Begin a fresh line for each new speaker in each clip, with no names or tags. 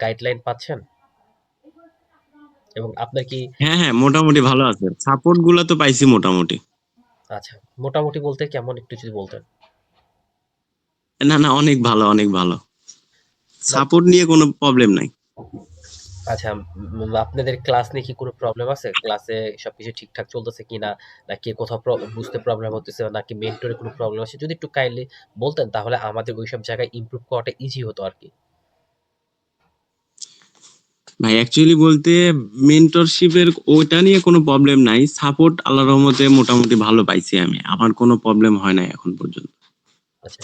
Guideline পাচ্ছেন? এবং আপনার কি
হ্যাঁ, হ্যাঁ, মোটামুটি ভালো আছে। সাপোর্টগুলা তো পাইছি মোটামুটি।
আচ্ছা, মোটামুটি বলতে কেমন একটু যদি বলতেন?
না, না অনেক ভালো, অনেক ভালো। সাপোর্ট নিয়ে কোনো প্রবলেম নাই।
আচ্ছা, আপনাদের ক্লাস নিয়ে কি কোনো প্রবলেম আছে? ক্লাসে সবকিছু ঠিকঠাক চলতেছে কিনা? নাকি কোথাও বুঝতে প্রবলেম হতেছে নাকি মেন্টরে কোনো প্রবলেম আছে? যদি একটু কাইন্ডলি বলতেন তাহলে আমাদের ওইসব জায়গায় ইমপ্রুভ করাটা ইজি হতো আরকি।
ভাই অ্যাকচুয়ালি বলতে মেন্টরশিপ এর ওটা নিয়ে কোনো প্রবলেম নাই। সাপোর্ট আল্লাহর রহমতে মোটামুটি ভালো পাইছি আমি। আমার কোনো প্রবলেম হয় নাই এখন পর্যন্ত।
আচ্ছা।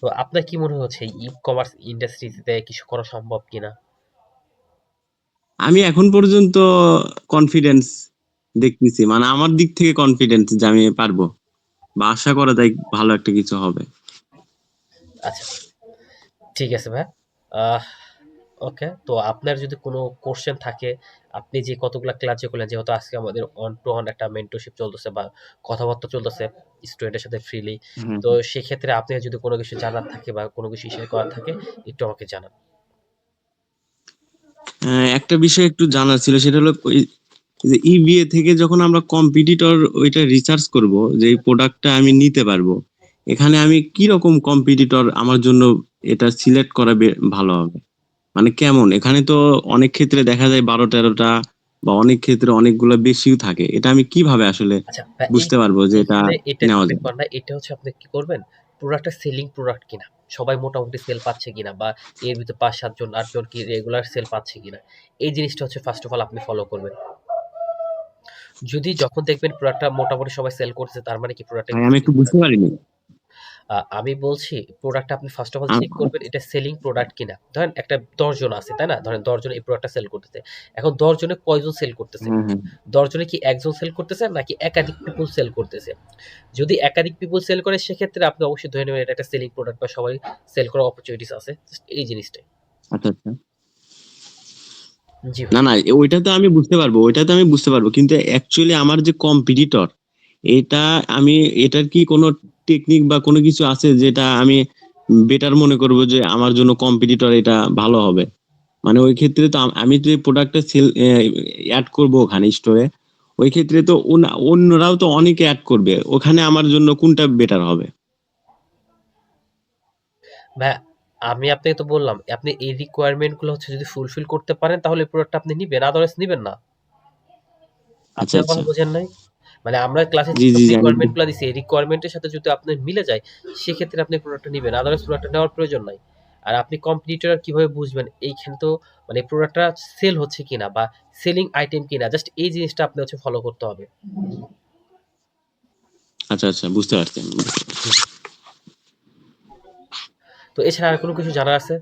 তো আপনার কি মনে হচ্ছে ই-কমার্স ইন্ডাস্ট্রিতে কিছু করা সম্ভব কিনা?
আমি এখন পর্যন্ত কনফিডেন্স দেখতেছি। মানে আমার দিক থেকে কনফিডেন্স যে আমি পারব। বা আশা করা যায় ভালো একটা কিছু হবে।
আচ্ছা। ঠিক আছে ভাইয়া। ওকে। তো আপনার যদি কোনো কোয়েশ্চেন থাকে, আপনি যে কতগুলা ক্লাস করলেন যেহেতু আজকে আমাদের অন টু অন একটা মেন্টরশিপ চলতেছে বা কথাবার্তা চলতেছে স্টুডেন্টের সাথে ফ্রিলি। তো সেক্ষেত্রে আপনি যদি কোনো কিছু জানার থাকে বা কোনো কিছু শেয়ার করার থাকে একটু আমাকে জানান।
একটা বিষয় একটু জানার ছিল সেটা হলো যে ইবিএ থেকে যখন আমরা কম্পিটিটর ওইটা রিসার্চ করব যে এই প্রোডাক্টটা আমি নিতে পারব। এখানে আমি কি রকম কম্পিটিটর আমার জন্য এটা সিলেক্ট করা ভালো হবে? মানে কেমন? এখানে তো অনেক ক্ষেত্রে দেখা যায় বারো তেরোটা বা অনেক ক্ষেত্রে অনেকগুলা বেশিও থাকে। এটা আমি কীভাবে আসলে
আচ্ছা
বুঝতে পারব যে এটা
এটা
নেওয়া যাবে?
এটা হচ্ছে আপনি কি করবেন? প্রোডাক্টটা সেলিং প্রোডাক্ট কিনা। সবাই মোটামুটি সেল পাচ্ছে কিনা বা এর ভিতরে ৫-৭ জন ৮ জন কি রেগুলার সেল পাচ্ছে কিনা। এই জিনিসটা হচ্ছে ফার্স্ট অফ অল আপনি ফলো করবেন। যদি যখন দেখবেন প্রোডাক্টটা মোটামুটি সবাই সেল করছে তার মানে কি প্রোডাক্টটা
আমি একটু বুঝতে পারিনি।
আমি বলছি প্রোডাক্টটা আপনি ফার্স্ট অফ অল চেক করবেন এটা সেলিং প্রোডাক্ট কিনা। ধরেন একটা ১০ জন আছে, তাই না? ধরেন ১০ জন এই প্রোডাক্টটা সেল করতেছে। এখন ১০ জনে কয়জন সেল করতেছে?
হুম, হুম।
১০ জনে কি একজন সেল করতেছে নাকি একাধিক পিপল সেল করতেছে? যদি একাধিক পিপল সেল করে সেক্ষেত্রে আপনি অবশ্যই ধরে নেবেন এটা একটা সেলিং প্রোডাক্ট বা সবাই সেল করার অপরচুনিটিস আছে। এই জিনিসটাই।
আচ্ছা, আচ্ছা।
জি
না, না ওইটা তো আমি বুঝতে পারব। ওইটা তো আমি বুঝতে পারব। কিন্তু অ্যাকচুয়ালি আমার যে কম্পিটিটর এটা আমি এটার কি কোনো টেকনিক বা কোনো কিছু আছে যেটা আমি বেটার মনে করব যে আমার জন্য কম্পিটিটর এটা ভালো হবে? মানে ওই ক্ষেত্রে তো আম যে প্রোডাক্টটা সেল অ্যাড করব ওখানে স্টোরে, ওই ক্ষেত্রে তো অন্যরাও তো অনেকে অ্যাড করবে। ওখানে আমার জন্য কোনটা বেটার হবে?
ভাইয়া আমি আপনাকে তো বললাম, আপনি এই রিকোয়ারমেন্টগুলো হচ্ছে যদি ফুলফিল করতে পারেন তাহলে এই প্রোডাক্টটা আপনি নিবেন। আদারওয়াইজ নিবেন না।
আচ্ছা, আচ্ছা।
বোঝেন নাই? মানে আমরা ক্লাসে
জি,
যেসব
জি, জানি।
রিকোয়ারমেন্টগুলা দিছি এই রিকোয়ারমেন্ট এর সাথে যদি আপনার মিলে যায় সেক্ষেত্রে আপনি প্রোডাক্টটা নিবেন। আদারওয়াইজ প্রোডাক্টটা নেওয়ার প্রয়োজন নাই। আর আপনি কম্পিটিটর কীভাবে বুঝবেন? এইখানে তো মানে প্রোডাক্টটা সেল হচ্ছে কিনা বা সেলিং আইটেম কিনা জাস্ট এই জিনিসটা আপনি হচ্ছে ফলো করতে হবে।
আচ্ছা, আচ্ছা বুঝতে পারছি।
তো এছাড়া আর কোনো কিছু জানার আছে?